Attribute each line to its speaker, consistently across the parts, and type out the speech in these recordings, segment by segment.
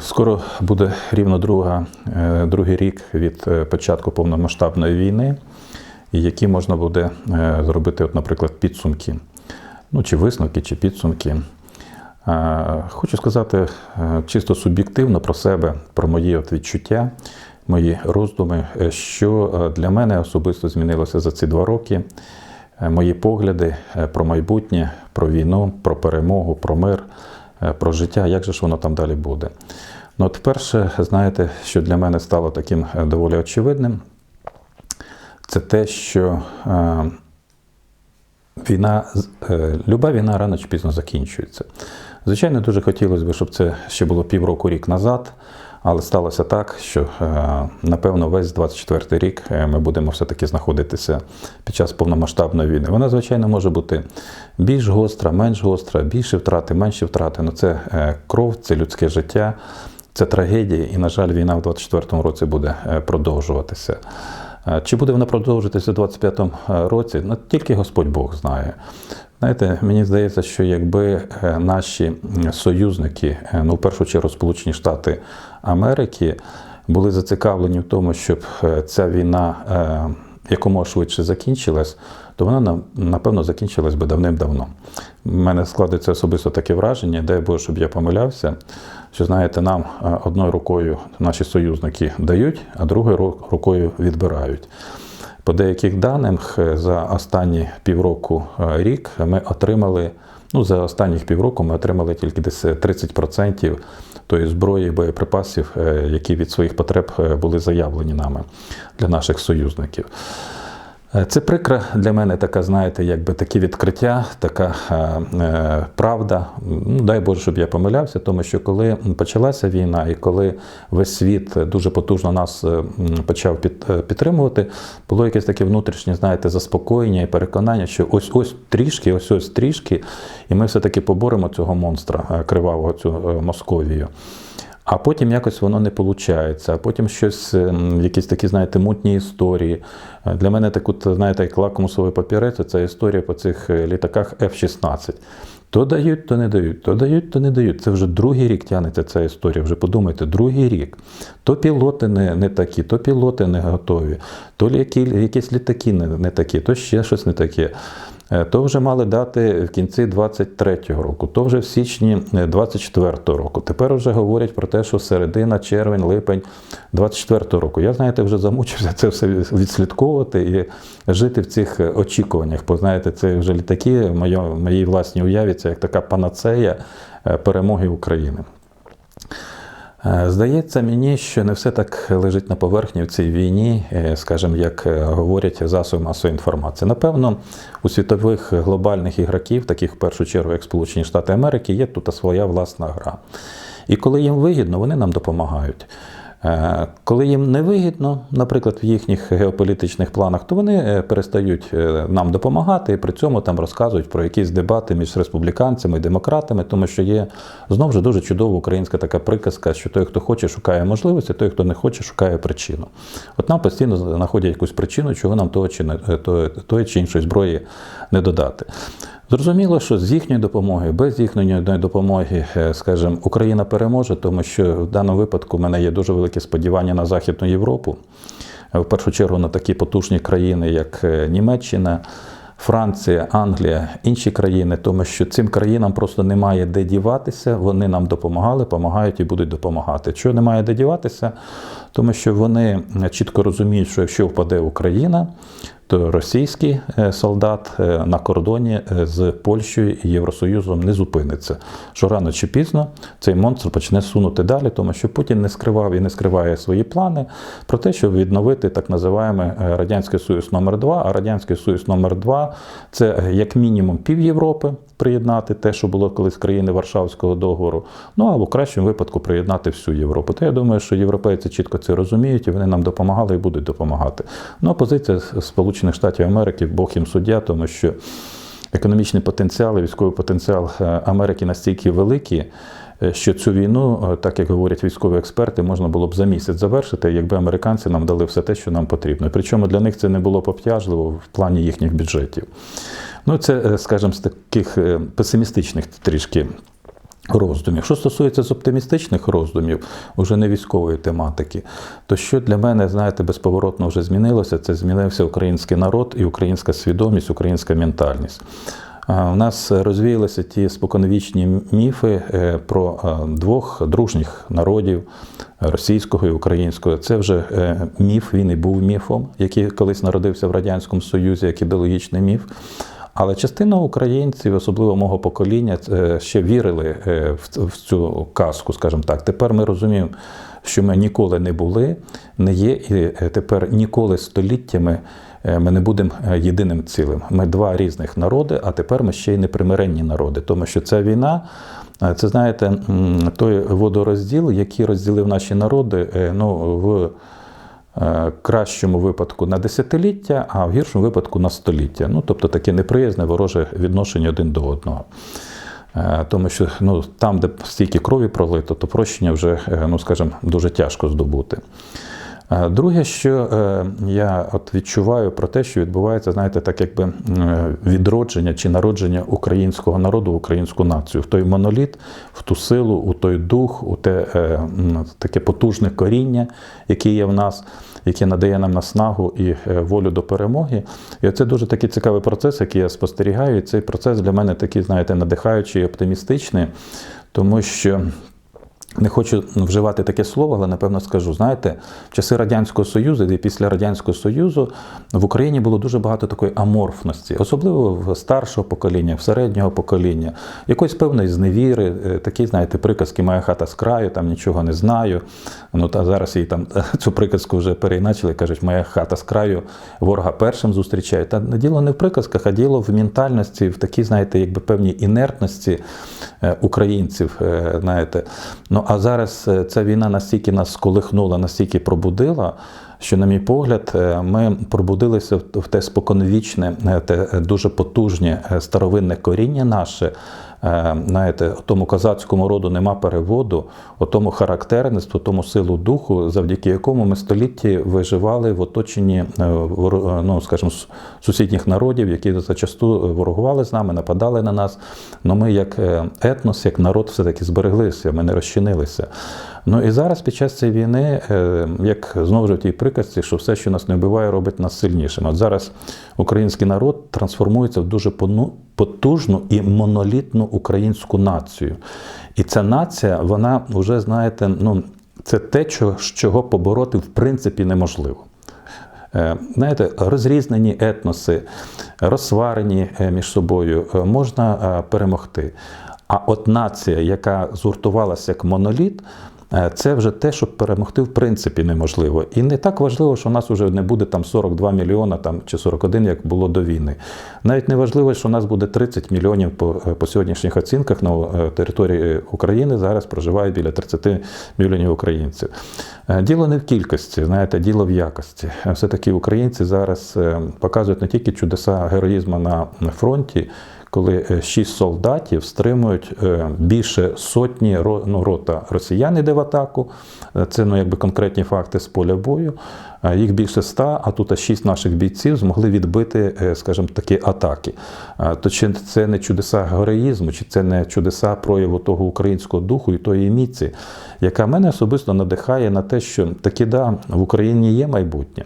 Speaker 1: Скоро буде рівно друга, е, другий рік від е, початку повномасштабної війни, і які можна буде е, зробити, от, наприклад, підсумки, ну чи висновки, чи підсумки. Хочу сказати чисто суб'єктивно про себе, про мої от відчуття, мої роздуми, що для мене особисто змінилося за ці два роки. Мої погляди про майбутнє, про війну, про перемогу, про мир, про життя, як же ж воно там далі буде. Ну, от перше, знаєте, що для мене стало таким е, доволі очевидним, це те, що е, війна, е, люба війна рано чи пізно закінчується. Звичайно, дуже хотілося б, щоб це ще було півроку рік назад, але сталося так, що е, напевно весь 24 рік е, ми будемо все-таки знаходитися під час повномасштабної війни. Вона, звичайно, може бути більш гостра, менш гостра, більше втрати, менші втрати. Ну це е, кров, це людське життя, це трагедія, і, на жаль, війна в 24 році буде продовжуватися. Чи буде вона продовжуватися у 25-му році? Ну, тільки Господь Бог знає. Знаєте, мені здається, що якби наші союзники, ну в першу чергу Сполучені Штати Америки, були зацікавлені в тому, щоб е, ця війна е, якомога швидше закінчилась, то вона на- напевно закінчилась би давним-давно. У мене складається особисто таке враження, дай Боже, щоб я помилявся, що знаєте, нам е, одною рукою наші союзники дають, а другою рукою відбирають. По деяких даних за останні півроку рік ми отримали. Ну, за останніх півроку ми отримали тільки десь 30% тої зброї боєприпасів, е, які від своїх потреб е, були заявлені нами для наших союзників. Е, Це прикра для мене така, знаєте, якби такі відкриття, така е, е, правда. Ну, дай Боже, щоб я помилявся, тому що коли почалася війна і коли весь світ дуже потужно нас е, почав під, підтримувати, було якесь таке внутрішнє, знаєте, заспокоєння і переконання, що ось ось трішки, ось ось трішки, і ми все-таки поборемо цього монстра кривавого, цю Московію. А потім якось воно не виходить, а потім щось, ем, якісь такі, знаєте, мутні історії. Для мене так, знаєте, як лакмусовий папірець, це історія по цих е, літаках F-16. То дають, то не дають, то дають, то не дають. Це вже другий рік тягнеться ця історія. Вже подумайте, другий рік. То пілоти не, не такі, то пілоти не готові, то які, якісь літаки не, не такі, то ще щось не таке. Е, То вже мали дати в кінці 23-го року, то вже в січні 24-го року. Тепер вже говорять про те, що середина, червень, липень 24-го року. Я, знаєте, вже замучився це все відслідковувати і жити в цих очікуваннях. Бо знаєте, це вже літаки в моїй, власній уяві, це як така панацея е, перемоги України. Е, Здається мені, що не все так лежить на поверхні в цій війні, е, скажімо, як е, говорять засоби масової інформації. Напевно, у світових глобальних ігроків, таких в першу чергу, як Сполучені Штати Америки, є тут своя власна гра. І коли їм вигідно, вони нам допомагають. Е, Коли їм не вигідно, наприклад, в їхніх геополітичних планах, то вони е, перестають е, нам допомагати і при цьому там розказують про якісь дебати між республіканцями і демократами, тому що є знову ж дуже чудова українська така приказка, що той, хто хоче, шукає можливості, той, хто не хоче, шукає причину. От нам постійно знаходять якусь причину, чого нам того чи не е, то- тої чи іншої зброї не додати. Зрозуміло, що з їхньої допомоги, без їхньої допомоги, е, скажімо, Україна переможе, тому що в даному випадку в мене є дуже велике сподівання на Західну Європу, Е, в першу чергу на такі потужні країни, як е, Німеччина. Франція, Англія, інші країни, тому що цим країнам просто немає де діватися. Вони нам допомагали, допомагають і будуть допомагати. Чого немає де діватися? Тому що вони чітко розуміють, що якщо впаде Україна, то російський е, солдат е, на кордоні е, з Польщею і Євросоюзом не зупиниться. Що рано чи пізно цей монстр почне сунути далі, тому що Путін не скривав і не скриває свої плани про те, щоб відновити так називаємо Радянський Союз номер 2 А Радянський Союз номер 2 це е, як мінімум пів Європи приєднати те, що було колись країни Варшавського договору. Ну а в кращому випадку приєднати всю Європу. То я думаю, що європейці чітко це розуміють і вони нам допомагали і будуть допомагати. Ну а позиція Сполучених Штатів Америки, Бог їм суддя, тому що економічний потенціал і військовий потенціал е, Америки настільки великий. е, Що цю війну, е, так як говорять військові експерти, можна було б за місяць завершити, якби американці нам дали все те, що нам потрібно. Причому для них це не було б обтяжливо в плані їхніх бюджетів. Ну, це, е, скажімо, з таких е, песимістичних трішки роздумів. Що стосується з оптимістичних роздумів, уже не військової тематики, то що для мене, знаєте, безповоротно вже змінилося, це змінився український народ і українська свідомість, українська ментальність. У нас розвіялися ті споконвічні міфи е, про двох дружніх народів російського і українського. Це вже міф, він і був міфом, який колись народився в Радянському Союзі, як ідеологічний міф. Але частина українців, особливо мого покоління, е, ще вірили е, в- цю казку, скажімо так. Тепер ми розуміємо, що ми ніколи не були, не є, і е, тепер ніколи століттями ми не будемо єдиним цілим. Ми два різних народи, а тепер ми ще й непримиренні народи, тому що ця війна. Це знаєте, той водорозділ, який розділив наші народи ну, в кращому випадку на десятиліття, а в гіршому випадку на століття. Ну, тобто таке неприязне вороже відношення один до одного. Е, Тому що ну, там, де стільки крові пролито, то прощення вже, е, ну скажімо, дуже тяжко здобути. Е, Друге, що е, я от відчуваю про те, що відбувається, знаєте, так якби е, відродження чи народження українського народу, українську націю, в той моноліт, в ту силу, у той дух, у те таке потужне коріння, яке є в нас, яке надає нам наснагу і волю до перемоги. І це дуже такий цікавий процес, який я спостерігаю. І цей процес для мене такий, знаєте, надихаючий і оптимістичний, тому що. Не хочу вживати таке слово, але напевно скажу. Знаєте, в часи Радянського Союзу і після Радянського Союзу в Україні було дуже багато такої аморфності, особливо в старшого покоління, в середнього покоління, якоїсь певної зневіри, е, такі, знаєте, приказки Моя хата з краю, там нічого не знаю. Ну та зараз її там цю приказку вже переіначили, кажуть, моя хата з краю ворога першим зустрічає. Та діло не в приказках, а діло в ментальності, в такій, знаєте, якби певній інертності е, українців. е, Знаєте. Ну а зараз е, ця війна настільки нас сколихнула, настільки пробудила. Що, на мій погляд, е, ми пробудилися в те споконвічне, е, те дуже потужне старовинне коріння наше. Е, Знаєте, тому козацькому роду нема переводу, тому характерництву, тому силу духу, завдяки якому ми столітті виживали в оточенні е, е, ну, скажімо, сусідніх народів, які зачасту ворогували з нами, нападали на нас. Но ми, як етнос, як народ, все-таки збереглися, ми не розчинилися. Ну і зараз під час цієї війни, як знову ж в тій приказці, що все, що нас не вбиває, робить нас сильнішими. От зараз український народ трансформується в дуже потужну і монолітну українську націю. І ця нація, вона вже, знаєте, ну, це те, чого, побороти в принципі неможливо. Е, Знаєте, розрізнені етноси, розсварені е, між собою, е, можна перемогти. А от нація, яка згуртувалася як моноліт, це вже те, щоб перемогти в принципі неможливо. І не так важливо, що у нас вже не буде там 42 мільйона там, чи 41, як було до війни. Навіть не важливо, що у нас буде 30 мільйонів по, е, по сьогоднішніх оцінках на е, території України зараз проживає біля 30 мільйонів українців. Е, Діло не в кількості, знаєте, діло в якості. Е, Все-таки українці зараз е, показують не тільки чудеса героїзму на фронті, коли е, шість солдатів стримують е, більше сотні ну, рота росіян іде в атаку. Е, Це ну, якби конкретні факти з поля бою. Їх більше ста, а тут шість наших бійців змогли відбити, скажімо, такі атаки. То чи це не чудеса героїзму, чи це не чудеса прояву того українського духу і тої міці, яка мене особисто надихає на те, що таки да, в Україні є майбутнє.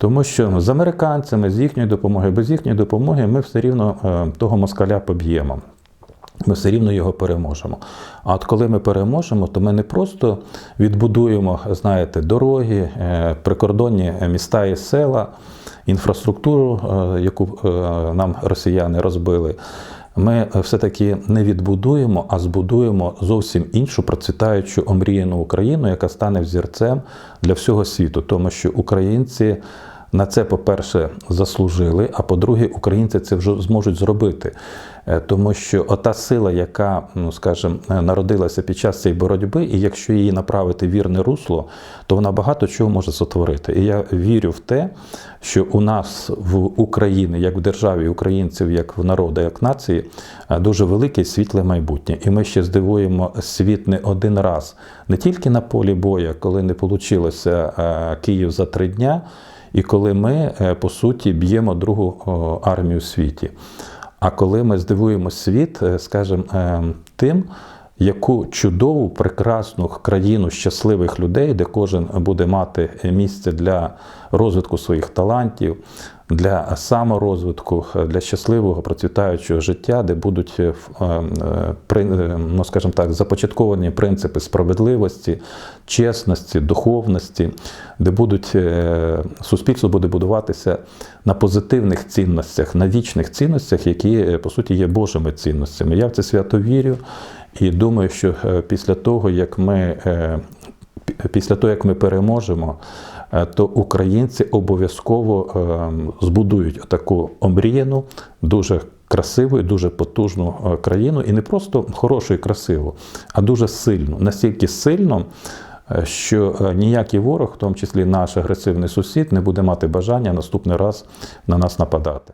Speaker 1: Тому що з американцями, з їхньої допомоги, без їхньої допомоги ми все рівно е, того москаля поб'ємо. Ми все рівно його переможемо. А от коли ми переможемо, то ми не просто відбудуємо, знаєте, дороги, е, прикордонні міста і села, інфраструктуру, е, яку е, нам росіяни розбили. Ми все-таки не відбудуємо, а збудуємо зовсім іншу процвітаючу омріяну Україну, яка стане взірцем для всього світу, тому що українці на це, по-перше, заслужили, а по-друге, українці це вже зможуть зробити. Е, Тому що ота сила, яка, ну скажімо, е, народилася під час цієї боротьби, і якщо її направити в вірне русло, то вона багато чого може сотворити. І я вірю в те, що у нас в Україні, як в державі українців, як в народу, як нації, е, дуже велике світле майбутнє. І ми ще здивуємо світ не один раз, не тільки на полі боя, коли не вийшло Київ за три дня, і коли ми, е, по суті, б'ємо другу армію в світі. А коли ми здивуємо світ, е, скажімо, е, тим, яку чудову, прекрасну країну щасливих людей, де кожен буде мати місце для розвитку своїх талантів, для саморозвитку, для щасливого процвітаючого життя, де будуть е, е, е, е, ну, скажімо так, започатковані принципи справедливості, чесності, духовності, де будуть е, суспільство буде будуватися на позитивних цінностях, на вічних цінностях, які е, по суті є Божими цінностями. Я в це свято вірю і думаю, що е, після того, як ми е, після того, як ми переможемо, е, то українці обов'язково е, збудують таку омріяну, дуже красиву і дуже потужну е, країну, і не просто хорошу і красиву, а дуже сильну, настільки сильну. е, Що е, ніякий ворог, в тому числі наш агресивний сусід, не буде мати бажання наступний раз на нас нападати.